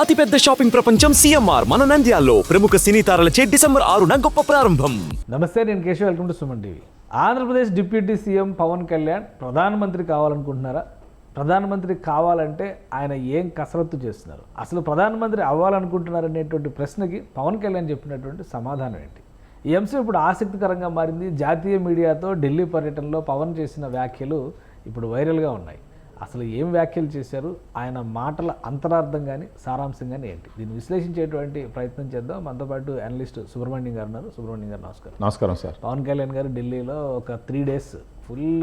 అతిపెద్ద షాపింగ్ ప్రపంచం సిఎంఆర్ మన నంద్యాల్లో ప్రముఖ సినీ తారలచే డిసెంబర్ ఆరున గొప్ప ప్రారంభం. నమస్తే నేను Keshav. Welcome to Suman TV. Andhra Pradesh deputy CM Pawan Kalyan ప్రధానమంత్రి కావాలనుకుంటున్నారా? ప్రధానమంత్రి కావాలంటే ఆయన ఏం కసరత్తు చేస్తున్నారు? అసలు ప్రధానమంత్రి అవ్వాలనుకుంటున్నారనేటువంటి ప్రశ్నకి పవన్ కళ్యాణ్ చెప్పినటువంటి సమాధానం ఏంటి? ఈ అంశం ఇప్పుడు ఆసక్తికరంగా మారింది. జాతీయ మీడియాతో ఢిల్లీ పర్యటనలో పవన్ చేసిన వ్యాఖ్యలు ఇప్పుడు వైరల్గా ఉన్నాయి. అసలు ఏం వ్యాఖ్యలు చేశారు? ఆయన మాటల అంతరార్థం కానీ సారాంశం కానీ ఏంటి? దీన్ని విశ్లేషించేటువంటి ప్రయత్నం చేద్దాం. మనతో పాటు అనలిస్ట్ సుబ్రహ్మణ్యం గారు ఉన్నారు. సుబ్రహ్మణ్యం గారు నమస్కారం. నమస్కారం సార్. పవన్ కళ్యాణ్ గారు ఢిల్లీలో ఒక త్రీ డేస్ ఫుల్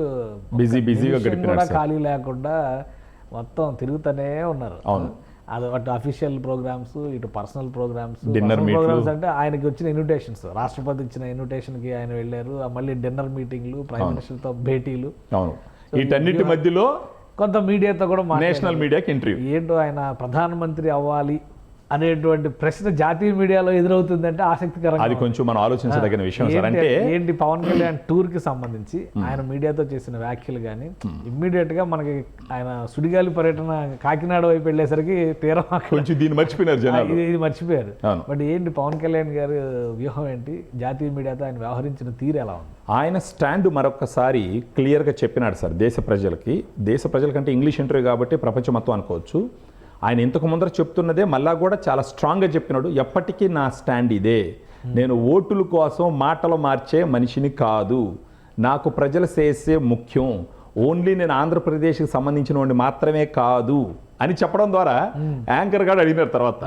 Busy, busyగా కూడా. ఖాళీ లేకుండా మొత్తం తిరుగుతూనే ఉన్నారు. అవును. అది అటు అఫీషియల్ ప్రోగ్రామ్స్ ఇటు పర్సనల్ ప్రోగ్రామ్స్ meetలు. ప్రోగ్రామ్స్ అంటే ఆయనకి వచ్చిన ఇన్విటేషన్స్ రాష్ట్రపతి ఇచ్చిన ఇన్విటేషన్కి ఆయన వెళ్ళారు. మళ్ళీ డిన్నర్ మీటింగ్లు ప్రైమ్ మినిస్టర్తో భేటీలు. అవును. వీటన్నిటి మధ్యలో కొంత మీడియాతో కూడా. నేషనల్ మీడియాకి ఇంటర్వ్యూ ఏంటో ఆయన ప్రధానమంత్రి అవ్వాలి అనేటువంటి ప్రశ్న జాతీయ మీడియాలో ఎదురవుతుందంటే ఆసక్తికరంగా అది కొంచెం మనం ఆలోచించదగిన విషయం సార్. అంటే ఏంటి పవన్ కళ్యాణ్ టూర్కి సంబంధించి ఆయన మీడియాతో చేసిన వ్యాఖ్యలు కానీ ఇమ్మీడియట్గా మనకి ఆయన సుడిగాలి పర్యటన కాకినాడ వైపు వెళ్ళేసరికి తీరం కొంచెం దీన్ని మర్చిపోయినారు జనాలు. ఇది ఇది మర్చిపోయారు. బట్ ఏంటి పవన్ కళ్యాణ్ గారి వ్యూహం ఏంటి? జాతీయ మీడియాతో ఆయన వ్యవహరించిన తీరు ఎలా ఉంది? ఆయన స్టాండ్ మరొకసారి క్లియర్గా చెప్పినాడు సార్ దేశ ప్రజలకి. దేశ ప్రజలకంటే ఇంగ్లీష్ ఇంటర్వ్యూ కాబట్టి ప్రపంచం మొత్తం అనుకోవచ్చు. ఆయన ఇంతకు ముందర చెప్తున్నదే మళ్ళా కూడా చాలా స్ట్రాంగ్గా చెప్పినాడు ఎప్పటికీ నా స్టాండ్ ఇదే. నేను ఓటుల కోసం మాటలు మార్చే మనిషిని కాదు. నాకు ప్రజల చేసే ముఖ్యం. ఓన్లీ నేను ఆంధ్రప్రదేశ్కి సంబంధించిన వాడిని మాత్రమే కాదు. అని చెప్పడం ద్వారా యాంకర్ గారు అడిగినారు తర్వాత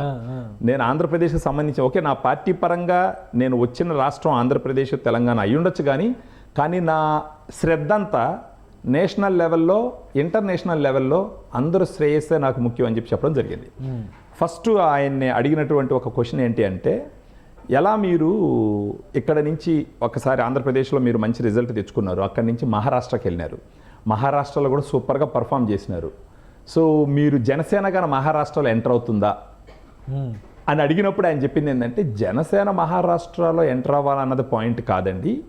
నేను ఆంధ్రప్రదేశ్కి సంబంధించి ఓకే నా పార్టీ పరంగా నేను వచ్చిన రాష్ట్రం ఆంధ్రప్రదేశ్ తెలంగాణ అయి ఉండొచ్చు కానీ కానీ నా శ్రద్ధ అంతా నేషనల్ లెవెల్లో ఇంటర్నేషనల్ లెవెల్లో అందరూ శ్రేయస్సే నాకు ముఖ్యం అని చెప్పి చెప్పడం జరిగింది. ఫస్ట్ ఆయన్ని అడిగినటువంటి ఒక క్వశ్చన్ ఏంటి అంటే ఎలా మీరు ఇక్కడ నుంచి ఒకసారి ఆంధ్రప్రదేశ్లో మీరు మంచి రిజల్ట్ తెచ్చుకున్నారు? అక్కడి నుంచి మహారాష్ట్రకి వెళ్ళినారు. మహారాష్ట్రలో కూడా సూపర్గా పర్ఫామ్ చేసినారు. సో మీరు జనసేన కానీ మహారాష్ట్రలో ఎంటర్ అవుతుందా? అని అడిగినప్పుడు ఆయన చెప్పింది ఏంటంటే జనసేన మహారాష్ట్రలో ఎంటర్ అవ్వాలన్నది పాయింట్ కాదండి.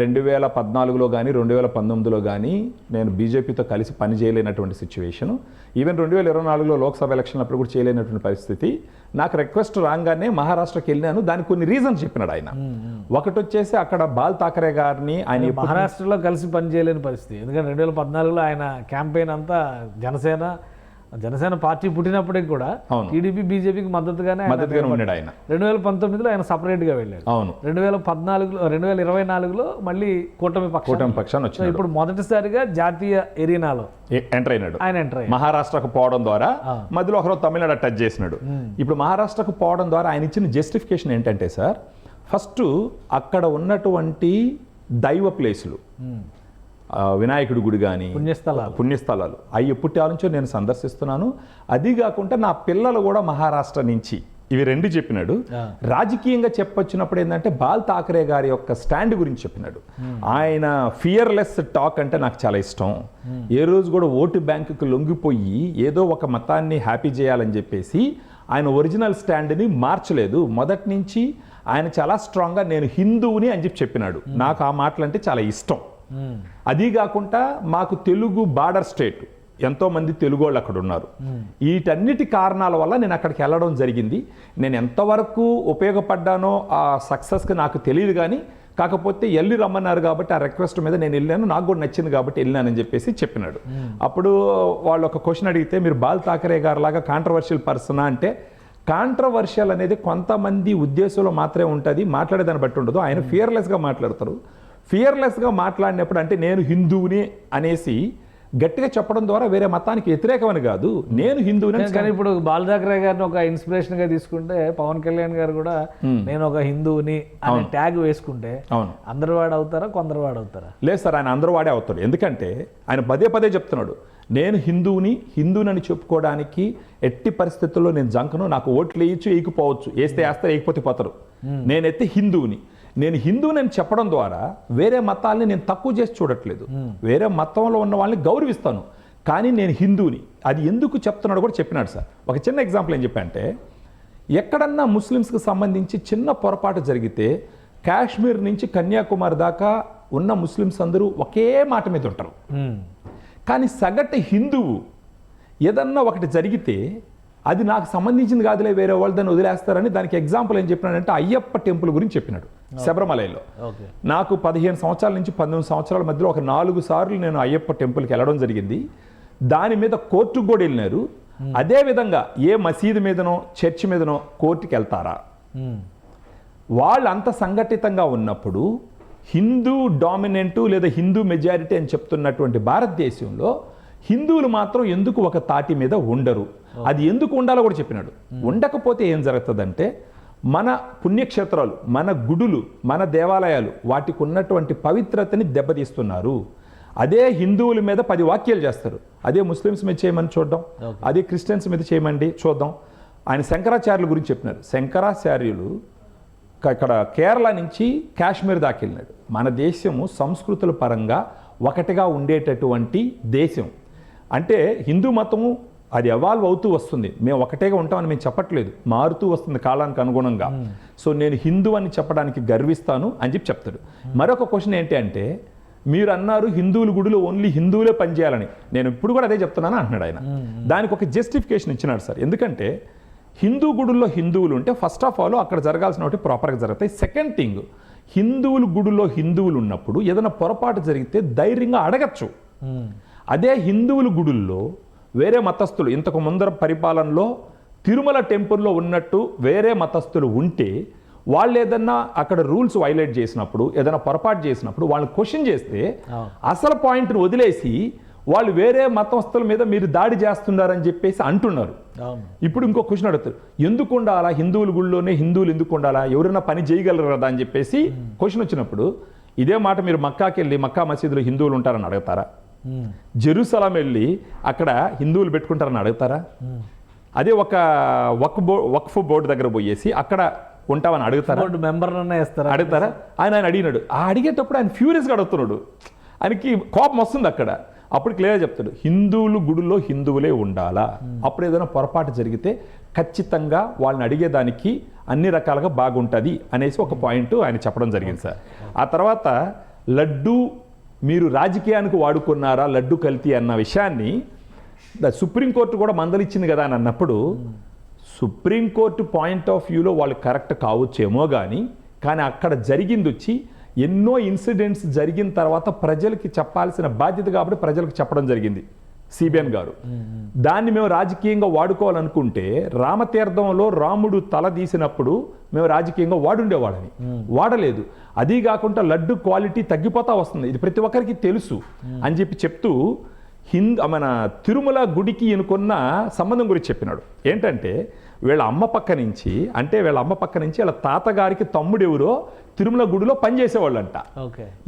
రెండు వేల పద్నాలుగులో కానీ రెండు వేల పంతొమ్మిదిలో కానీ నేను బీజేపీతో కలిసి పని చేయలేనటువంటి సిచ్యువేషన్ ఈవెన్ రెండు వేల ఇరవై నాలుగులో లోక్సభ ఎలక్షన్ అప్పుడు కూడా చేయలేనటువంటి పరిస్థితి. నాకు రిక్వెస్ట్ రాగానే మహారాష్ట్రకి వెళ్ళాను దానికి కొన్ని రీజన్స్ చెప్పినాడు ఆయన. ఒకటి వచ్చేసి అక్కడ బాల్ థాకరే గారిని ఆయన మహారాష్ట్రలో కలిసి పనిచేయలేని పరిస్థితి. ఎందుకంటే రెండు వేల పద్నాలుగులో ఆయన క్యాంపెయిన్ అంతా జనసేన జనసేన పార్టీ పుట్టినప్పటికి కూడా. టీడీపీ బీజేపీకి మద్దతుగానే మద్దతుగానే ఉన్నాడు ఆయన. రెండు వేల పంతొమ్మిదిలో ఆయన సపరేట్గా వెళ్ళాడు. అవును. రెండు వేల పద్నాలుగులో రెండు వేల ఇరవై నాలుగులో మళ్ళీ కూటమి పక్షం కూటమి పక్షాన్ని సో వచ్చినాడు. ఇప్పుడు మొదటిసారిగా జాతీయ ఎరీనాలో ఎంటర్ అయినాడు. ఆయన ఎంటర్ మహారాష్ట్రకు పోవడం ద్వారా మధ్యలో ఒకరోజు తమిళనాడు టచ్ చేసినాడు. ఇప్పుడు మహారాష్ట్రకు పోవడం ద్వారా ఆయన ఇచ్చిన జస్టిఫికేషన్ ఏంటంటే సార్ ఫస్ట్ అక్కడ ఉన్నటువంటి దైవ ప్లేసులు. వినాయకుడి గుడి కానీ పుణ్యస్థలాలు. పుణ్యస్థలాలు. అవి ఎప్పటి నుంచో నేను సందర్శిస్తున్నాను. అది కాకుండా నా పిల్లలు కూడా మహారాష్ట్ర నుంచి ఇవి రెండు చెప్పినాడు. రాజకీయంగా చెప్పొచ్చినప్పుడు ఏంటంటే బాల్ ఠాకరే గారి యొక్క స్టాండ్ గురించి చెప్పినాడు. ఆయన ఫియర్లెస్ టాక్ అంటే నాకు చాలా ఇష్టం. ఏ రోజు కూడా ఓటు బ్యాంకుకు లొంగిపోయి ఏదో ఒక మతాన్ని హ్యాపీ చేయాలని చెప్పేసి ఆయన ఒరిజినల్ స్టాండ్ని మార్చలేదు. మొదటి నుంచి ఆయన చాలా స్ట్రాంగ్గా నేను హిందువుని అని చెప్పి చెప్పినాడు. నాకు ఆ మాటలు అంటే చాలా ఇష్టం. అది కాకుండా మాకు తెలుగు బార్డర్ స్టేట్ ఎంతో మంది తెలుగు వాళ్ళు అక్కడ ఉన్నారు. వీటన్నిటి కారణాల వల్ల నేను అక్కడికి వెళ్ళడం జరిగింది. నేను ఎంతవరకు ఉపయోగపడ్డానో ఆ సక్సెస్కి నాకు తెలియదు కానీ కాకపోతే వెళ్ళి రమ్మన్నారు కాబట్టి ఆ రిక్వెస్ట్ మీద నేను వెళ్ళాను. నాకు కూడా నచ్చింది కాబట్టి వెళ్ళానని చెప్పేసి చెప్పినాడు. అప్పుడు వాళ్ళు ఒక క్వశ్చన్ అడిగితే మీరు బాల్ ఠాకరే గారు లాగా కాంట్రవర్షియల్ పర్సనా అంటే కాంట్రవర్షియల్ అనేది కొంతమంది ఉద్దేశంలో మాత్రమే ఉంటుంది మాట్లాడేదాన్ని బట్టి ఉండదు. ఆయన ఫియర్లెస్గా మాట్లాడతారు. ఫియర్లెస్గా మాట్లాడినప్పుడు అంటే నేను హిందువుని అనేసి గట్టిగా చెప్పడం ద్వారా వేరే మతానికి వ్యతిరేకమని కాదు. నేను హిందువుని కానీ ఇప్పుడు బాల్ ఠాకరే గారిని ఒక ఇన్స్పిరేషన్గా తీసుకుంటే పవన్ కళ్యాణ్ గారు కూడా నేను ఒక హిందువుని అనే ట్యాగ్ వేసుకుంటే అవును. అందరు వాడు అవుతారా? కొందరు వాడు అవుతారా? లేదు సార్ ఆయన అందరూ వాడే అవుతాడు. ఎందుకంటే ఆయన పదే పదే చెప్తున్నాడు నేను హిందువుని హిందువునని చెప్పుకోవడానికి ఎట్టి పరిస్థితుల్లో నేను జంకను నాకు ఓట్లు వేయచ్చు వేయకపోవచ్చు వేస్తే వేస్తారు వేయకపోతే పోతారు. నేనైతే హిందువుని. నేను హిందువుని అని చెప్పడం ద్వారా వేరే మతాల్ని నేను తక్కువ చేసి చూడట్లేదు. వేరే మతంలో ఉన్న వాళ్ళని గౌరవిస్తాను. కానీ నేను హిందువుని అది ఎందుకు చెప్తున్నాడు కూడా చెప్పినాడు సార్. ఒక చిన్న ఎగ్జాంపుల్ ఏం చెప్పంటే ఎక్కడన్నా ముస్లిమ్స్కి సంబంధించి చిన్న పొరపాటు జరిగితే కాశ్మీర్ నుంచి కన్యాకుమారి దాకా ఉన్న ముస్లిమ్స్ అందరూ ఒకే మాట మీద ఉంటారు. కానీ సగటు హిందువు ఏదన్నా ఒకటి జరిగితే అది నాకు సంబంధించింది కాదులే వేరే వాళ్ళు దాన్ని వదిలేస్తారని దానికి ఎగ్జాంపుల్ ఏం చెప్పినాడంటే అయ్యప్ప టెంపుల్ గురించి చెప్పినాడు శబరిమలలో. నాకు పదిహేను సంవత్సరాల నుంచి పంతొమ్మిది సంవత్సరాల మధ్యలో ఒక నాలుగు సార్లు నేను అయ్యప్ప టెంపుల్కి వెళ్ళడం జరిగింది. దాని మీద కోర్టుకు కూడా వెళ్ళినారు. అదే విధంగా ఏ మసీదు మీదనో చర్చ్ మీదనో కోర్టుకి వెళ్తారా. వాళ్ళు అంత సంఘటితంగా ఉన్నప్పుడు హిందూ డామినెంట్ లేదా హిందూ మెజారిటీ అని చెప్తున్నటువంటి భారతదేశంలో హిందువులు మాత్రం ఎందుకు ఒక తాటి మీద ఉండరు? అది ఎందుకు ఉండాలో కూడా చెప్పినాడు. ఉండకపోతే ఏం జరుగుతుందంటే మన పుణ్యక్షేత్రాలు మన గుడులు మన దేవాలయాలు వాటికి ఉన్నటువంటి పవిత్రతని దెబ్బతీస్తున్నారు. అదే హిందువుల మీద పది వాక్యాలు చేస్తారు. అదే ముస్లిమ్స్ మీద చేయమని చూద్దాం. అదే క్రిస్టియన్స్ మీద చేయమండి చూద్దాం. ఆయన శంకరాచార్యుల గురించి చెప్పినారు శంకరాచార్యులు ఇక్కడ కేరళ నుంచి కాశ్మీర్ దాకా వెళ్ళినాడు. మన దేశము సంస్కృతుల పరంగా ఒకటిగా ఉండేటటువంటి దేశం. అంటే హిందూ మతము అది ఎవాల్వ్ అవుతూ వస్తుంది. మేము ఒకటేగా ఉంటామని మేము చెప్పట్లేదు. మారుతూ వస్తుంది కాలానికి అనుగుణంగా. సో నేను హిందూ అని చెప్పడానికి గర్విస్తాను అని చెప్పి చెప్తాడు. మరొక క్వశ్చన్ ఏంటి అంటే మీరు అన్నారు హిందువుల గుడిలో ఓన్లీ హిందువులే పనిచేయాలని. నేను ఇప్పుడు కూడా అదే చెప్తున్నాను అంటున్నాడు ఆయన. దానికి ఒక జస్టిఫికేషన్ ఇచ్చినాడు సార్. ఎందుకంటే హిందూ గుడుల్లో హిందువులు ఉంటే ఫస్ట్ ఆఫ్ ఆల్ అక్కడ జరగాల్సిన ఒకటి ప్రాపర్గా జరుగుతాయి. సెకండ్ థింగ్ హిందువుల గుడిలో హిందువులు ఉన్నప్పుడు ఏదైనా పొరపాటు జరిగితే ధైర్యంగా అడగచ్చు. అదే హిందువుల గుడుల్లో వేరే మతస్థులు ఇంతకు ముందర పరిపాలనలో తిరుమల టెంపుల్లో ఉన్నట్టు వేరే మతస్థులు ఉంటే వాళ్ళు ఏదన్నా అక్కడ రూల్స్ వైలేట్ చేసినప్పుడు ఏదైనా పొరపాటు చేసినప్పుడు వాళ్ళని క్వశ్చన్ చేస్తే. అసలు పాయింట్ను వదిలేసి వాళ్ళు వేరే మతస్థుల మీద మీరు దాడి చేస్తున్నారని చెప్పేసి అంటున్నారు. ఇప్పుడు ఇంకో క్వశ్చన్ అడుగుతారు. ఎందుకు ఉండాలా? హిందువుల గుళ్ళోనే హిందువులు ఎందుకు ఉండాలా? ఎవరైనా పని చేయగలరు కదా అని చెప్పేసి క్వశ్చన్ వచ్చినప్పుడు ఇదే మాట మీరు మక్కాకి వెళ్ళి మక్కా మసీదులో హిందువులు ఉంటారని అడుగుతారా. జెరూసలం వెళ్ళి అక్కడ హిందువులు పెట్టుకుంటారని అడుగుతారా? అదే ఒక వక్ బో వక్ఫ్ బోర్డు దగ్గర పోయేసి అక్కడ ఉంటామని అడుగుతారా? వేస్తారా? అడుగుతారా? ఆయన ఆయన అడిగినాడు. ఆ అడిగేటప్పుడు ఆయన ఫ్యూరియస్గా అడుగుతున్నాడు. ఆయనకి కోపం వస్తుంది అక్కడ. అప్పుడు క్లియర్ చెప్తాడు హిందువులు గుడిలో హిందువులే ఉండాలా? అప్పుడు ఏదైనా పొరపాటు జరిగితే ఖచ్చితంగా వాళ్ళని అడిగేదానికి అన్ని రకాలుగా బాగుంటుంది అనేసి ఒక పాయింట్ ఆయన చెప్పడం జరిగింది సార్. ఆ తర్వాత లడ్డు మీరు రాజకీయానికి వాడుకున్నారా లడ్డు కల్తీ అన్న విషయాన్ని ద సుప్రీంకోర్టు కూడా మందలిచ్చింది కదా అని అన్నప్పుడు సుప్రీంకోర్టు పాయింట్ ఆఫ్ వ్యూలో వాళ్ళు కరెక్ట్ కావచ్చేమో కానీ కానీ అక్కడ జరిగింది వచ్చి ఎన్నో ఇన్సిడెంట్స్ జరిగిన తర్వాత ప్రజలకి చెప్పాల్సిన బాధ్యత కాబట్టి ప్రజలకు చెప్పడం జరిగింది. సిబిఎన్ గారు. దాన్ని మేము రాజకీయంగా వాడుకోవాలనుకుంటే రామతీర్థంలో రాముడు తల తీసినప్పుడు మేము రాజకీయంగా వాడుండేవాడని వాడలేదు. అది కాకుండా లడ్డు క్వాలిటీ తగ్గిపోతా వస్తుంది. ఇది ప్రతి ఒక్కరికి తెలుసు అని చెప్పి చెప్తూ హింద్ మన తిరుమల గుడికి ఎనుకున్న సంబంధం గురించి చెప్పినాడు. ఏంటంటే వీళ్ళ అమ్మ పక్క నుంచి అంటే వీళ్ళ అమ్మ పక్క నుంచి వీళ్ళ తాతగారికి తమ్ముడు ఎవరో తిరుమల గుడిలో పనిచేసేవాళ్ళంట.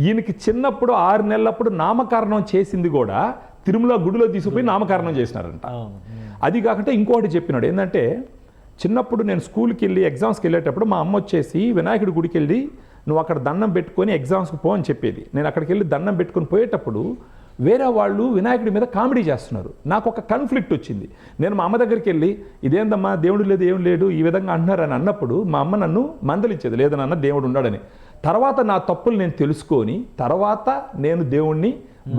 ఈయనకి చిన్నప్పుడు ఆరు నెలలప్పుడు నామకరణం చేసింది కూడా తిరుమల గుడిలో తీసుకుపోయి నామకరణం చేసినారంట. అది కాకుండా ఇంకోటి చెప్పినాడు. ఏంటంటే చిన్నప్పుడు నేను స్కూల్కి వెళ్ళి ఎగ్జామ్స్కి వెళ్ళేటప్పుడు మా అమ్మ వచ్చేసి వినాయకుడి గుడికి వెళ్ళి నువ్వు అక్కడ దండం పెట్టుకొని ఎగ్జామ్స్కి పో అని చెప్పేది. నేను అక్కడికి వెళ్ళి దండం పెట్టుకొని పోయేటప్పుడు వేరే వాళ్ళు వినాయకుడి మీద కామెడీ చేస్తున్నారు. నాకు ఒక కాన్ఫ్లిక్ట్ వచ్చింది. నేను మా అమ్మ దగ్గరికి వెళ్ళి ఇదేందమ్మా దేవుడు లేదు ఏం లేడు ఈ విధంగా అంటున్నారని అన్నప్పుడు మా అమ్మ నన్ను మందలించేది. లేదనన్న దేవుడు ఉన్నాడని. తర్వాత నా తప్పులు నేను తెలుసుకొని తర్వాత నేను దేవుణ్ణి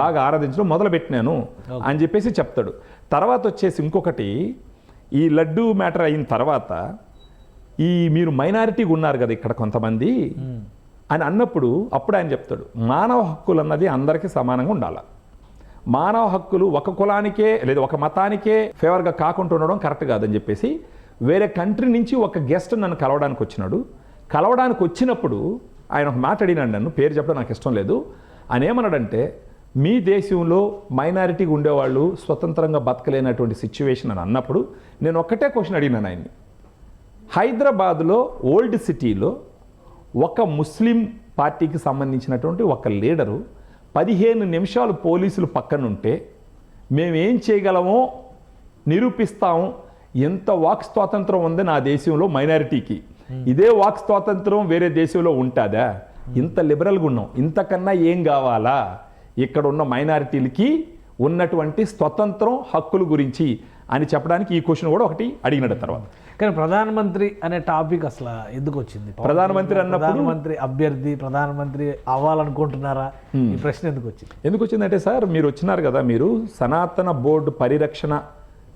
బాగా ఆరాధించడం మొదలుపెట్టినాను అని చెప్పేసి చెప్తాడు. తర్వాత వచ్చేసి ఇంకొకటి ఈ లడ్డు మ్యాటర్ అయిన తర్వాత ఈ మీరు మైనారిటీగా ఉన్నారు కదా ఇక్కడ కొంతమంది అని అన్నప్పుడు అప్పుడు ఆయన చెప్తాడు మానవ హక్కులు అన్నది అందరికీ సమానంగా ఉండాలి. మానవ హక్కులు ఒక కులానికే లేదా ఒక మతానికే ఫేవర్గా కాకుండా ఉండడం కరెక్ట్ కాదని చెప్పేసి వేరే కంట్రీ నుంచి ఒక గెస్ట్ నన్ను కలవడానికి వచ్చినాడు. కలవడానికి వచ్చినప్పుడు ఆయన ఒక మాట అడిగినాడు నన్ను పేరు చెప్పడం నాకు ఇష్టం లేదు. ఆయన ఏమన్నాడంటే మీ దేశంలో మైనారిటీగా ఉండేవాళ్ళు స్వతంత్రంగా బతకలేనటువంటి సిచ్యువేషన్ అని అన్నప్పుడు నేను ఒక్కటే క్వశ్చన్ అడిగినాను ఆయన్ని. హైదరాబాద్లో ఓల్డ్ సిటీలో ఒక ముస్లిం పార్టీకి సంబంధించినటువంటి ఒక లీడరు పదిహేను నిమిషాలు పోలీసులు పక్కనుంటే మేమేం చేయగలమో నిరూపిస్తాము ఎంత వాక్ స్వాతంత్రం ఉంది నా దేశంలో మైనారిటీకి. ఇదే వాక్ స్వాతంత్రం వేరే దేశంలో ఉంటుందా? ఇంత లిబరల్గా ఉన్నాం. ఇంతకన్నా ఏం కావాలా? ఇక్కడ ఉన్న మైనారిటీలకి ఉన్నటువంటి స్వతంత్రం హక్కుల గురించి అని చెప్పడానికి ఈ క్వశ్చన్ కూడా ఒకటి అడిగినాడు తర్వాత. కానీ ప్రధానమంత్రి అనే టాపిక్ అసలు ఎందుకు వచ్చింది? ప్రధానమంత్రి అన్నప్పుడు- ప్రధానమంత్రి అభ్యర్థి ప్రధానమంత్రి అవ్వాలనుకుంటున్నారా? ఈ ప్రశ్న ఎందుకు వచ్చింది? ఎందుకు వచ్చిందంటే సార్ మీరు వచ్చినారు కదా మీరు సనాతన బోర్డు పరిరక్షణ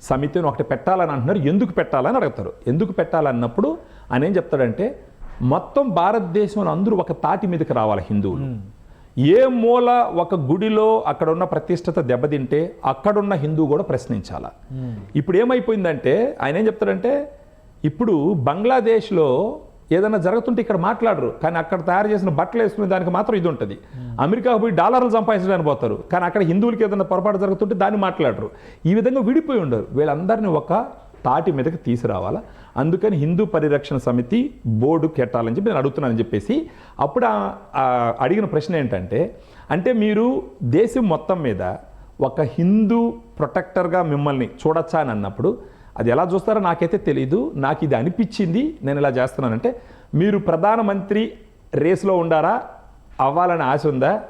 సమితి అని ఒకటి పెట్టాలని అంటున్నారు. ఎందుకు పెట్టాలని అడుగుతారు. ఎందుకు పెట్టాలన్నప్పుడు ఆయన ఏం చెప్తాడంటే మొత్తం భారతదేశంలో అందరూ ఒక తాటి మీదకి రావాలి హిందువులు. ఏ మూల ఒక గుడిలో అక్కడ ఉన్న ప్రతిష్టత దెబ్బతింటే అక్కడున్న హిందువు కూడా ప్రశ్నించాల. ఇప్పుడు ఏమైపోయిందంటే ఆయన ఏం చెప్తాడంటే ఇప్పుడు బంగ్లాదేశ్లో ఏదైనా జరుగుతుంటే ఇక్కడ మాట్లాడరు. కానీ అక్కడ తయారు చేసిన బట్టలు వేసుకునే దానికి మాత్రం ఇది ఉంటుంది. అమెరికా పోయి డాలర్లు సంపాదించడానికి పోతారు. కానీ అక్కడ హిందువులకి ఏదైనా పొరపాటు జరుగుతుంటే దాన్ని మాట్లాడరు. ఈ విధంగా విడిపోయి ఉండరు. వీళ్ళందరినీ ఒక తాటి మీదకి తీసుకురావాలా? అందుకని హిందూ పరిరక్షణ సమితి బోర్డు కెట్టాలని చెప్పి నేను అడుగుతున్నానని చెప్పేసి అప్పుడు అడిగిన ప్రశ్న ఏంటంటే అంటే మీరు దేశం మొత్తం మీద ఒక హిందూ ప్రొటెక్టర్గా మిమ్మల్ని చూడొచ్చా అని అన్నప్పుడు అది ఎలా చూస్తారో నాకైతే తెలియదు నాకు ఇది అనిపించింది. నేను ఇలా చేస్తున్నానంటే మీరు ప్రధానమంత్రి రేసులో ఉండారా? అవ్వాలని ఆశ ఉందా?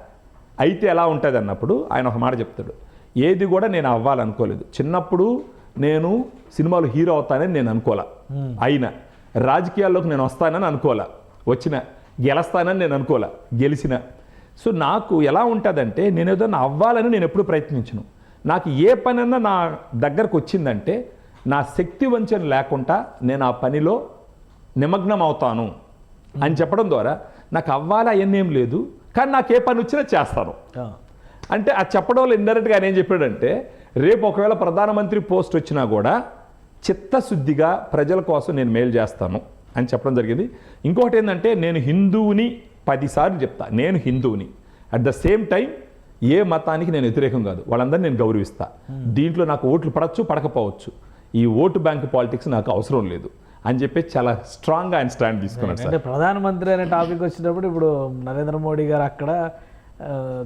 అయితే ఎలా ఉంటుంది అన్నప్పుడు ఆయన ఒక మాట చెప్తాడు. ఏది కూడా నేను అవ్వాలనుకోలేదు. చిన్నప్పుడు నేను సినిమాలో హీరో అవుతానని నేను అనుకోలే. అయినా రాజకీయాల్లోకి నేను వస్తానని అనుకోలే. వచ్చిన గెలుస్తానని నేను అనుకోలే. గెలిచిన. సో నాకు ఎలా ఉంటుందంటే నేను ఏదైనా అవ్వాలని నేను ఎప్పుడు ప్రయత్నించను. నాకు ఏ పనైనా నా దగ్గరకు వచ్చిందంటే నా శక్తి వంచన లేకుండా నేను ఆ పనిలో నిమగ్నం అవుతాను అని చెప్పడం ద్వారా నాకు అవ్వాలి అవన్నీ ఏం లేదు కానీ నాకు ఏ పని వచ్చినా చేస్తాను. అంటే ఆ చెప్పడం వల్ల ఇండైరెక్ట్గా ఆయన ఏం చెప్పాడంటే రేపు ఒకవేళ ప్రధానమంత్రి పోస్ట్ వచ్చినా కూడా చిత్తశుద్ధిగా ప్రజల కోసం నేను మేలు చేస్తాను అని చెప్పడం జరిగింది. ఇంకొకటి ఏంటంటే నేను హిందువుని పదిసార్లు చెప్తా నేను హిందువుని. అట్ ద సేమ్ టైం ఏ మతానికి నేను వ్యతిరేకం కాదు వాళ్ళందరినీ నేను గౌరవిస్తా. దీంట్లో నాకు ఓట్లు పడచ్చు పడకపోవచ్చు. ఈ ఓటు బ్యాంక్ పాలిటిక్స్ నాకు అవసరం లేదు అని చెప్పి చాలా స్ట్రాంగ్గా ఆయన స్టాండ్ తీసుకున్నాడు సార్. అంటే ప్రధానమంత్రి అనే టాపిక్ వచ్చినప్పుడు ఇప్పుడు నరేంద్ర మోడీ గారు అక్కడ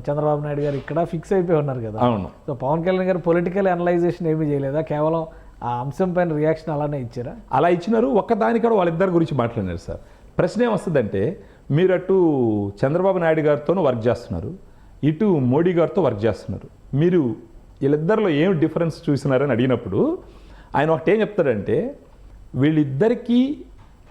చంద్రబాబు నాయుడు గారు ఇక్కడ ఫిక్స్ అయిపోయి ఉన్నారు కదా. అవును. సో పవన్ కళ్యాణ్ గారు పొలిటికల్ అనలైజేషన్ ఏమీ చేయలేదా? కేవలం ఆ అంశం పైన రియాక్షన్ అలానే ఇచ్చారా? అలా ఇచ్చినారు. ఒక్కదాని కూడా వాళ్ళిద్దరి గురించి మాట్లాడినారు సార్. ప్రశ్న ఏమొస్తుందంటే మీరు అటు చంద్రబాబు నాయుడు గారితోనూ వర్క్ చేస్తున్నారు ఇటు మోడీ గారితో వర్క్ చేస్తున్నారు. మీరు వీళ్ళిద్దరిలో ఏం డిఫరెన్స్ చూసినారని అడిగినప్పుడు ఆయన ఒకటి ఏం చెప్తాడంటే వీళ్ళిద్దరికీ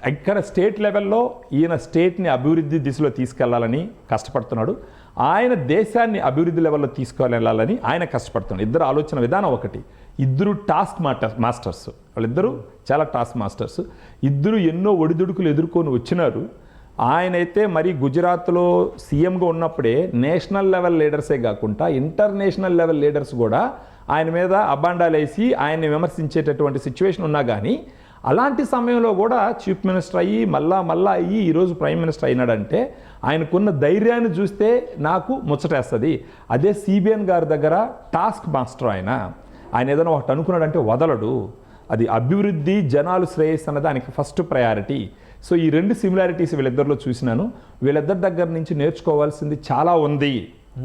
ఇక్కడ స్టేట్ లెవెల్లో ఈయన స్టేట్ని అభివృద్ధి దిశలో తీసుకెళ్ళాలని కష్టపడుతున్నాడు. ఆయన దేశాన్ని అభివృద్ధి లెవెల్లో తీసుకెళ్ళాలని ఆయన కష్టపడుతున్నాడు. ఇద్దరు ఆలోచన విధానం ఒకటి. ఇద్దరు టాస్క్ మాస్టర్ మాస్టర్స్. వాళ్ళిద్దరూ చాలా టాస్క్ మాస్టర్స్. ఇద్దరు ఎన్నో ఒడిదుడుకులు ఎదుర్కొని వచ్చినారు. ఆయనైతే మరి గుజరాత్లో సీఎంగా ఉన్నప్పుడే నేషనల్ లెవెల్ లీడర్సే కాకుండా ఇంటర్నేషనల్ లెవెల్ లీడర్స్ కూడా ఆయన మీద అబాండాలు వేసి ఆయన్ని విమర్శించేటటువంటి సిచ్యువేషన్ ఉన్నా కానీ అలాంటి సమయంలో కూడా చీఫ్ మినిస్టర్ అయ్యి మళ్ళా మళ్ళా అయ్యి ఈరోజు ప్రైమ్ మినిస్టర్ అయినాడంటే ఆయనకున్న ధైర్యాన్ని చూస్తే నాకు ముచ్చటేస్తుంది. అదే సిబిఎన్ గారి దగ్గర టాస్క్ మాస్టర్ ఆయన. ఆయన ఏదైనా ఒకటి అనుకున్నాడంటే వదలడు. అది అభివృద్ధి జనాలు శ్రేయస్సు అన్నది ఆయనకి ఫస్ట్ ప్రయారిటీ. సో ఈ రెండు సిమిలారిటీస్ వీళ్ళిద్దరిలో చూసినాను. వీళ్ళిద్దరి దగ్గర నుంచి నేర్చుకోవాల్సింది చాలా ఉంది.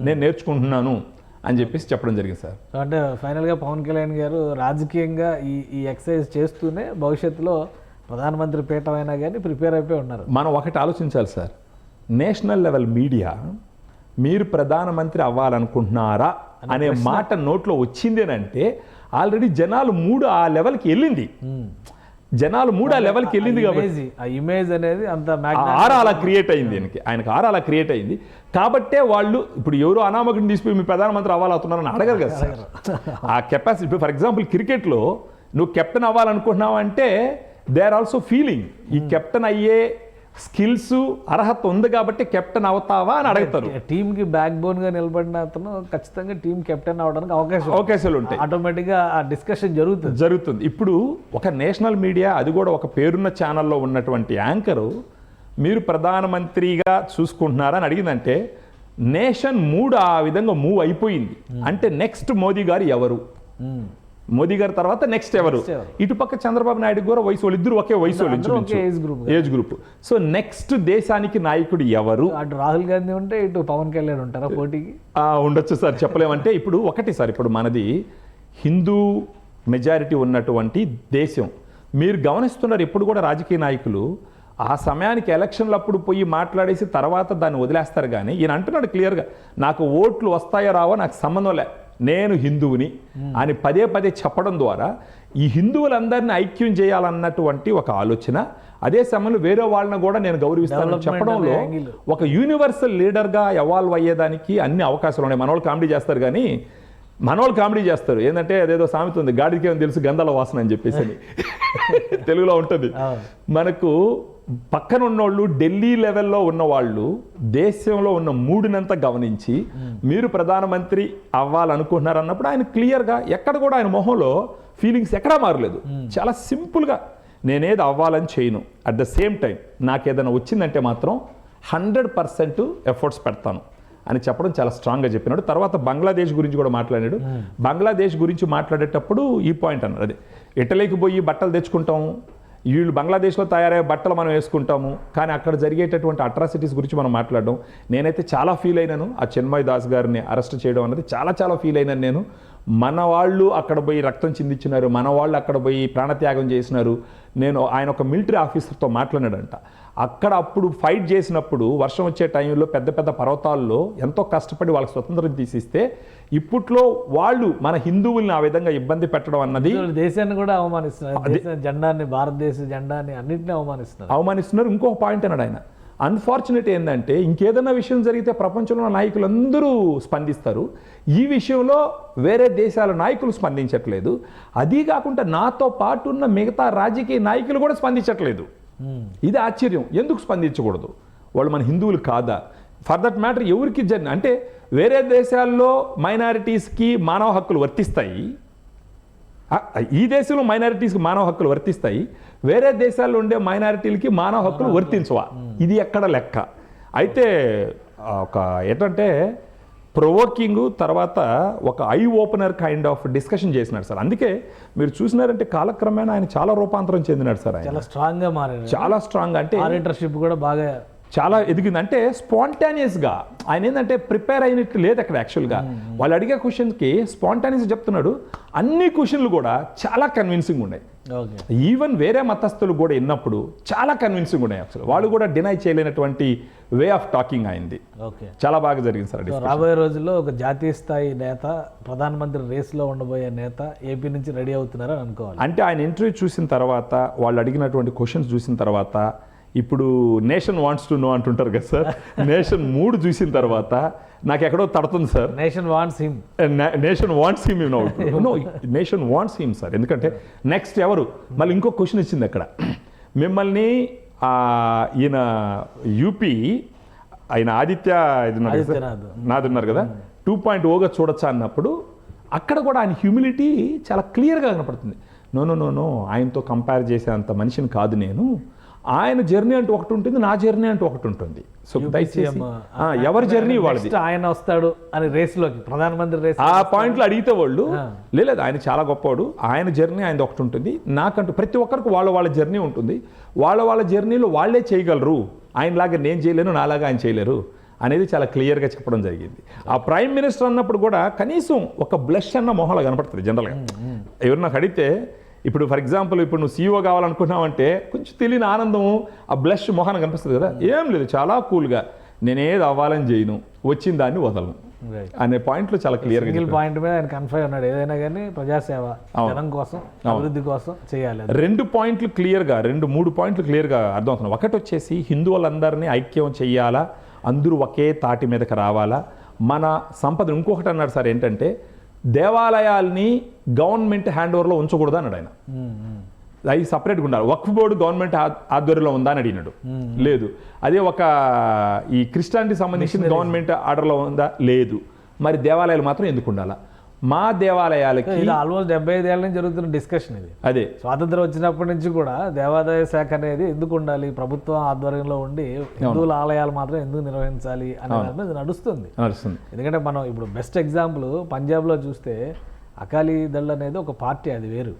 నేను నేర్చుకుంటున్నాను అని చెప్పేసి చెప్పడం జరిగింది సార్. అంటే ఫైనల్గా పవన్ కళ్యాణ్ గారు రాజకీయంగా ఈ ఈ ఎక్సర్సైజ్ చేస్తూనే భవిష్యత్తులో ప్రధానమంత్రి పీఠం అయినా కానీ ప్రిపేర్ అయిపోయి ఉన్నారు. మనం ఒకటి ఆలోచించాలి సార్. నేషనల్ లెవెల్ మీడియా మీరు ప్రధానమంత్రి అవ్వాలనుకుంటున్నారా అనే మాట నోట్లో వచ్చింది అని అంటే ఆల్రెడీ జనాలు మూడు ఆ లెవెల్కి వెళ్ళింది. జనాలు మూడు ఆ లెవెల్కి వెళ్ళింది కాబట్టి. ఆ ఇమేజ్ అనేది అంత ఆర అలా క్రియేట్ అయింది ఆయనకి ఆయనకు ఆర అలా క్రియేట్ అయింది. కాబట్టే వాళ్ళు ఇప్పుడు ఎవరు అనామకుని తీసిపోయి మీ ప్రధానమంత్రి అవ్వాలవుతున్నారని అడగరు కదా సార్. ఆ కెపాసిటీ ఫర్ ఎగ్జాంపుల్ క్రికెట్లో నువ్వు కెప్టెన్ అవ్వాలనుకుంటున్నావు అంటే దే ఆర్ ఆల్సో ఫీలింగ్ ఈ కెప్టెన్ అయ్యే స్కిల్స్ అర్హత ఉంది కాబట్టి కెప్టెన్ అవుతావా అని అడుగుతారు. టీమ్కి బ్యాక్ బోన్గా నిలబడిన అతను ఖచ్చితంగా టీం కెప్టెన్ అవడానికి అవకాశం అవకాశాలు ఉంటాయి. ఆటోమేటిక్గా ఆ డిస్కషన్ జరుగుతుంది. జరుగుతుంది. ఇప్పుడు ఒక నేషనల్ మీడియా అది కూడా ఒక పేరున్న ఛానల్లో ఉన్నటువంటి యాంకరు మీరు ప్రధానమంత్రిగా చూసుకుంటున్నారని అడిగిందంటే నేషన్ మూడు ఆ విధంగా మూవ్ అయిపోయింది. అంటే నెక్స్ట్ మోదీ గారు ఎవరు. మోదీ గారి తర్వాత నెక్స్ట్ ఎవరు? ఎవరు? ఇటుపక్క చంద్రబాబు నాయుడు కూడా వయసు వాళ్ళు ఇద్దరు ఒకే వయసు వాళ్ళు. ఏజ్ గ్రూప్ సో నెక్స్ట్ దేశానికి నాయకుడు ఎవరు? అటు రాహుల్ గాంధీ ఉంటే ఇటు పవన్ కళ్యాణ్ ఉంటారా పోటీకి? ఉండొచ్చు సార్ చెప్పలేమంటే ఇప్పుడు ఒకటి సార్ ఇప్పుడు మనది హిందూ మెజారిటీ ఉన్నటువంటి దేశం. మీరు గమనిస్తున్నారు ఎప్పుడు కూడా రాజకీయ నాయకులు ఆ సమయానికి ఎలక్షన్లు అప్పుడు పోయి మాట్లాడేసి తర్వాత దాన్ని వదిలేస్తారు కానీ ఈయన అంటున్నాడు క్లియర్గా నాకు ఓట్లు వస్తాయో రావో నాకు సంబంధం లే. నేను హిందువుని అని పదే పదే చెప్పడం ద్వారా ఈ హిందువులందరినీ ఐక్యం చేయాలన్నటువంటి ఒక ఆలోచన అదే సమయంలో వేరే వాళ్ళని కూడా నేను Development చెప్పడంలో. ఒక యూనివర్సల్ లీడర్గా ఎవాల్వ్ అయ్యేదానికి అన్ని అవకాశాలు ఉన్నాయి మన వాళ్ళు కామెడీ చేస్తారు కానీ మనోళ్ళు కామెడీ చేస్తారు. ఏంటంటే అదేదో సామెత ఉంది గాడికి ఏమో తెలుసు గంధాల వాసన అని చెప్పేసి అని. తెలుగులో ఉంటుంది. మనకు పక్కన ఉన్నోళ్ళు ఢిల్లీ లెవెల్లో ఉన్న వాళ్ళు దేశంలో ఉన్న మూడునంతా గమనించి మీరు ప్రధానమంత్రి అవ్వాలనుకుంటున్నారు అన్నప్పుడు ఆయన క్లియర్గా ఎక్కడ కూడా ఆయన మొహంలో ఫీలింగ్స్ ఎక్కడా మారలేదు. చాలా సింపుల్గా నేనేది అవ్వాలని చేయను. అట్ ద సేమ్ టైం నాకు ఏదైనా వచ్చిందంటే మాత్రం హండ్రెడ్ పర్సెంట్ ఎఫర్ట్స్ పెడతాను. అని చెప్పడం చాలా స్ట్రాంగ్గా చెప్పినాడు. తర్వాత బంగ్లాదేశ్ గురించి కూడా మాట్లాడాడు. బంగ్లాదేశ్ గురించి మాట్లాడేటప్పుడు ఈ పాయింట్ అన్నారు అదే ఇటలీకి పోయి బట్టలు తెచ్చుకుంటాం. వీళ్ళు బంగ్లాదేశ్లో తయారయ్యే బట్టలు మనం వేసుకుంటాము. కానీ అక్కడ జరిగేటటువంటి అట్రాసిటీస్ గురించి మనం మాట్లాడడం. నేనైతే చాలా ఫీల్ అయినాను. ఆ చిన్మయ్ దాస్ గారిని అరెస్ట్ చేయడం అన్నది చాలా చాలా ఫీల్ అయినాను నేను. మన వాళ్ళు అక్కడ పోయి రక్తం చిందించినారు. మన వాళ్ళు అక్కడ పోయి ప్రాణత్యాగం చేసినారు. నేను ఆయన ఒక మిలిటరీ ఆఫీసర్తో మాట్లాడాడంట. అక్కడ అప్పుడు ఫైట్ చేసినప్పుడు వర్షం వచ్చే టైంలో పెద్ద పెద్ద పర్వతాల్లో ఎంతో కష్టపడి వాళ్ళకి స్వతంత్రం తీసిస్తే ఇప్పట్లో వాళ్ళు మన హిందువుల్ని ఆ విధంగా ఇబ్బంది పెట్టడం అన్నది దేశాన్ని కూడా అవమానిస్తున్నారు. జెండాన్ని భారతదేశ జెండాని అన్నింటినీ అవమానిస్తున్నారు. అవమానిస్తున్నారు. ఇంకొక పాయింట్ అన్నాడు ఆయన. అన్ఫార్చునేట్ ఏంటంటే ఇంకేదైనా విషయం జరిగితే ప్రపంచంలో నాయకులందరూ స్పందిస్తారు. ఈ విషయంలో వేరే దేశాల నాయకులు స్పందించట్లేదు. అది కాకుండా నాతో పాటు ఉన్న మిగతా రాజకీయ నాయకులు కూడా స్పందించట్లేదు. ఇది ఆశ్చర్యం. ఎందుకు స్పందించకూడదు? వాళ్ళు మన హిందువులు కాదా? ఫర్ దట్ మ్యాటర్ ఎవరికి జన్ అంటే వేరే దేశాల్లో మైనారిటీస్కి మానవ హక్కులు వర్తిస్తాయి. ఈ దేశంలో మైనారిటీస్కి మానవ హక్కులు వర్తిస్తాయి. వేరే దేశాల్లో ఉండే మైనారిటీలకి మానవ హక్కులు వర్తించవా? ఇది ఎక్కడ లెక్క? అయితే ఒక ఏంటంటే ప్రొవోకింగ్ తర్వాత ఒక eye opener kind of discussion చేసినాడు సార్. అందుకే మీరు చూసినారంటే కాలక్రమేణా ఆయన చాలా రూపాంతరం చెందినాడు సార్ చాలా స్ట్రాంగ్గా మారారు చాలా స్ట్రాంగ్ అంటే ఆరిటర్షిప్ కూడా బాగా చాలా ఎదిగింది. అంటే స్పాంటానియస్గా ఆయన ఏంటంటే ప్రిపేర్ అయినట్టు లేదు అక్కడ యాక్చువల్గా వాళ్ళు అడిగే క్వశ్చన్కి స్పాంటానియస్ చెప్తున్నాడు. అన్ని క్వశ్చన్లు కూడా చాలా కన్విన్సింగ్ ఉన్నాయి. ఈవెన్ వేరే మతస్థులు కూడా విన్నప్పుడు చాలా కన్విన్సింగ్ ఉన్నాయి అసలు. వాళ్ళు కూడా డినై చేయలేనటువంటి వే ఆఫ్ టాకింగ్ అయింది. ఓకే. చాలా బాగా జరిగింది సార్ రాబోయే రోజుల్లో ఒక జాతీయ స్థాయి నేత ప్రధానమంత్రి రేస్లో ఉండబోయే నేత ఏపీ నుంచి రెడీ అవుతున్నారని అనుకోవాలి. అంటే ఆయన ఇంటర్వ్యూ చూసిన తర్వాత వాళ్ళు అడిగినటువంటి క్వశ్చన్స్ చూసిన తర్వాత ఇప్పుడు నేషన్ వాంట్స్ టు నో అంటుంటారు కదా సార్. నేషన్ మూడు చూసిన తర్వాత నాకు ఎక్కడో తడుతుంది sir. Nation wants him nation wants him no no nation wants him sir. ఎందుకంటే నెక్స్ట్ ఎవరు? మళ్ళీ ఇంకో క్వశ్చన్ ఇచ్చింది అక్కడ. మిమ్మల్ని ఈయన యూపీ ఆయన ఆదిత్య ఇది. నాది ఉన్నారు కదా? టూ పాయింట్ ఓగా చూడొచ్చా అన్నప్పుడు అక్కడ కూడా ఆయన హ్యూమిలిటీ చాలా క్లియర్గా కనపడుతుంది. నో నో నో నో ఆయనతో కంపేర్ చేసే అంత మనిషిని కాదు నేను. ఆయన జర్నీ అంటూ ఒకటి ఉంటుంది నా జర్నీ అంటూ ఒకటి ఉంటుంది. సో దయచేసి ఎవరి జర్నీ వాళ్ళది? ఆయన వస్తాడు అని రేస్లోకి ప్రధానమంత్రి రేస్ ఆ పాయింట్లు అడిగితే వాళ్ళు లేదు ఆయన చాలా గొప్పవాడు ఆయన జర్నీ ఆయన ఒకటి ఉంటుంది. నాకంటూ ప్రతి ఒక్కరికి వాళ్ళ వాళ్ళ జర్నీ ఉంటుంది. వాళ్ళ వాళ్ళ జర్నీలో వాళ్ళే చేయగలరు. ఆయనలాగా నేను చేయలేను నాలాగా ఆయన చేయలేరు అనేది చాలా క్లియర్గా చెప్పడం జరిగింది. ఆ ప్రైమ్ మినిస్టర్ అన్నప్పుడు కూడా కనీసం ఒక బ్లష్ అన్న మొహంలో కనపడుతుంది జనరల్గా. ఎవరు నాకు అడిగితే ఇప్పుడు ఫర్ ఎగ్జాంపుల్ ఇప్పుడు నువ్వు సీఈఓ కావాలనుకున్నావంటే కొంచెం తెలియని ఆనందం ఆ బ్లష్ మొహాన కనిపిస్తుంది కదా? ఏం లేదు చాలా కూల్గా నేనేది అవ్వాలని చేయను వచ్చిన దాన్ని వదలను. అనే పాయింట్లు చాలా క్లియర్గా సింగిల్ పాయింట్ మీద ఆయన కన్ఫర్మ్ ఉన్నాడు. ఏదైనా కానీ ప్రజాసేవ జనం కోసం అభివృద్ధి కోసం చేయాలి. రెండు పాయింట్లు క్లియర్గా రెండు మూడు పాయింట్లు క్లియర్గా అర్థమవుతున్నాయి ఒకటి వచ్చేసి హిందువులందరినీ ఐక్యం చెయ్యాలా అందరూ ఒకే తాటి మీదకి రావాలా? మన సంపద ఇంకొకటి అన్నాడు సార్ ఏంటంటే దేవాలయాల్ని గవర్నమెంట్ హ్యాండ్ ఓవర్లో ఉంచకూడదు అన్నాడు ఆయన. అవి సపరేట్గా ఉండాలి. వక్ఫ్ బోర్డు గవర్నమెంట్ ఆధ్వర్యంలో ఉందా అని అడిగినాడు. లేదు. అదే ఒక ఈ క్రిస్టియానిటీ సంబంధించిన గవర్నమెంట్ ఆర్డర్లో ఉందా? లేదు. మరి దేవాలయాలు మాత్రం ఎందుకు ఉండాలా? మా దేవాలయాలకి ఇది ఆల్మోస్ట్ డెబ్బై ఐదు ఏళ్ళ నుంచి జరుగుతున్న డిస్కషన్ ఇది. అదే. స్వాతంత్రం వచ్చినప్పటి నుంచి కూడా దేవాదాయ శాఖ అనేది ఎందుకు ఉండాలి? ప్రభుత్వం ఆధ్వర్యంలో ఉండి హిందువుల ఆలయాలు మాత్రం ఎందుకు నిర్వహించాలి అనే దాని మీద నడుస్తుంది. నడుస్తుంది. ఎందుకంటే మనం ఇప్పుడు బెస్ట్ ఎగ్జాంపుల్ పంజాబ్లో చూస్తే అకాలీ దళ్ అనేది ఒక పార్టీ అది వేరు.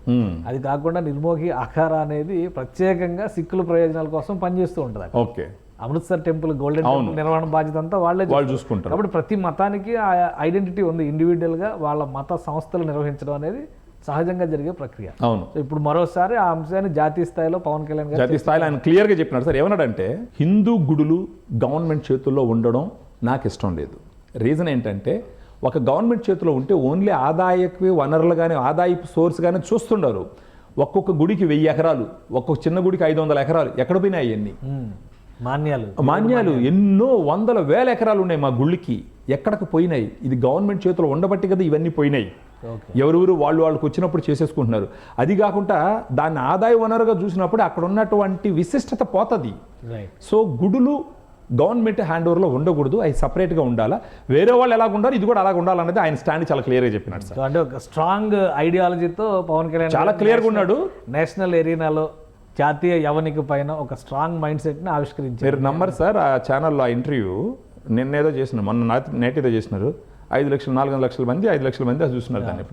అది కాకుండా నిర్మోహి అఖారా అనేది ప్రత్యేకంగా సిక్కుల ప్రయోజనాల కోసం పనిచేస్తూ ఉంటుంది. Okay. Amritsar temple Golden Temple నిర్వహణ బాధ్యత అంతా వాళ్ళే వాళ్ళు చూసుకుంటారు. కాబట్టి ప్రతి మతానికి ఆ ఐడెంటిటీ ఉంది ఇండివిజువల్గా వాళ్ళ మత సంస్థలు నిర్వహించడం అనేది సహజంగా జరిగే ప్రక్రియ. అవును. ఇప్పుడు మరోసారి ఆ అంశాన్ని జాతీయ స్థాయిలో పవన్ కళ్యాణ్ జాతీయ స్థాయిలో ఆయన క్లియర్గా చెప్పినాడు. సార్ ఏమన్నాడంటే హిందూ గుడులు గవర్నమెంట్ చేతుల్లో ఉండడం నాకు ఇష్టం లేదు. రీజన్ ఏంటంటే ఒక గవర్నమెంట్ చేతిలో ఉంటే ఓన్లీ ఆదాయపు వనరులు కానీ ఆదాయపు సోర్స్ కానీ చూస్తుండరు. ఒక్కొక్క గుడికి వెయ్యి ఎకరాలు ఒక్కొక్క చిన్న గుడికి ఐదు వందల ఎకరాలు ఎక్కడ పోయినాయి అవన్నీ? మాన్యాలు. మాన్యాలు. ఎన్నో వందల వేల ఎకరాలు ఉన్నాయి మా గుళ్ళకి. ఎక్కడికి పోయినాయి? ఇది గవర్నమెంట్ చేతిలో ఉండబట్టి కదా ఇవన్నీ పోయినాయి. ఎవరెవరు వాళ్ళు వాళ్ళకి వచ్చినప్పుడు చేసేసుకుంటున్నారు. అది కాకుండా దాన్ని ఆదాయ వనరుగా చూసినప్పుడు అక్కడ ఉన్నటువంటి విశిష్టత పోతుంది. సో గుడులు గవర్నమెంట్ హ్యాండ్ ఓవర్లో ఉండకూడదు. అవి సపరేట్గా ఉండాలా? వేరే వాళ్ళు ఎలాగ ఉండాలి ఇది కూడా అలాగ ఉండాలనేది ఆయన స్టాండ్ చాలా క్లియర్గా చెప్పినాడు సార్. సో అంటే ఒక స్ట్రాంగ్ ఐడియాలజీతో పవన్ కళ్యాణ్ చాలా clear గా ఉన్నాడు. నేషనల్ ఎరీనాలో జాతీయ యవనిక పైన ఒక స్ట్రాంగ్ మైండ్ సెట్ని ఆవిష్కరించారు. మీరు నమ్మరు సార్ ఆ ఛానల్లో ఆ ఇంటర్వ్యూ నిన్నేదో చేసినారు మొన్న నాటి నేటిదో చేసినారు. ఐదు లక్షలు నాలుగు వందల లక్షల మంది ఐదు లక్షల మంది అది చూస్తున్నారు దాన్ని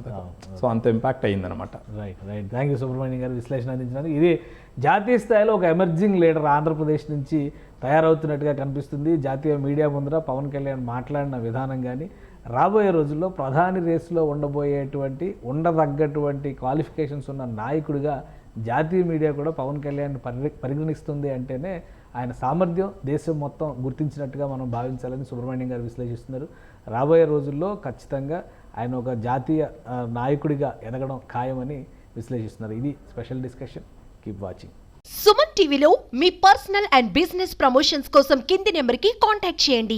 సో అంత ఇంపాక్ట్ అయిందనమాట right right thank you Subrahmanyam గారు విశ్లేషణ అందించినందుకు. ఇది జాతీయ స్థాయిలో ఒక ఎమర్జింగ్ లీడర్ ఆంధ్రప్రదేశ్ నుంచి తయారవుతున్నట్టుగా కనిపిస్తుంది. జాతీయ మీడియా ముందర పవన్ కళ్యాణ్ మాట్లాడిన విధానం కానీ రాబోయే రోజుల్లో ప్రధాని రేసులో ఉండబోయేటువంటి ఉండదగ్గటువంటి క్వాలిఫికేషన్స్ ఉన్న నాయకుడిగా జాతీయ మీడియా కూడా పవన్ కళ్యాణ్ పరి పరిగణిస్తుంది అంటేనే ఆయన సామర్థ్యం దేశం మొత్తం గుర్తించినట్టుగా మనం భావించాలని సుబ్రహ్మణ్యం గారు విశ్లేషిస్తున్నారు. రాబోయే రోజుల్లో ఖచ్చితంగా ఆయన ఒక జాతీయ నాయకుడిగా ఎదగడం ఖాయమని విశ్లేషిస్తున్నారు. ఇది special discussion. Keep watching Suman టీవీలో మీ పర్సనల్ అండ్ బిజినెస్ ప్రమోషన్స్ కోసం కింది నెంబర్కి కాంటాక్ట్ చేయండి.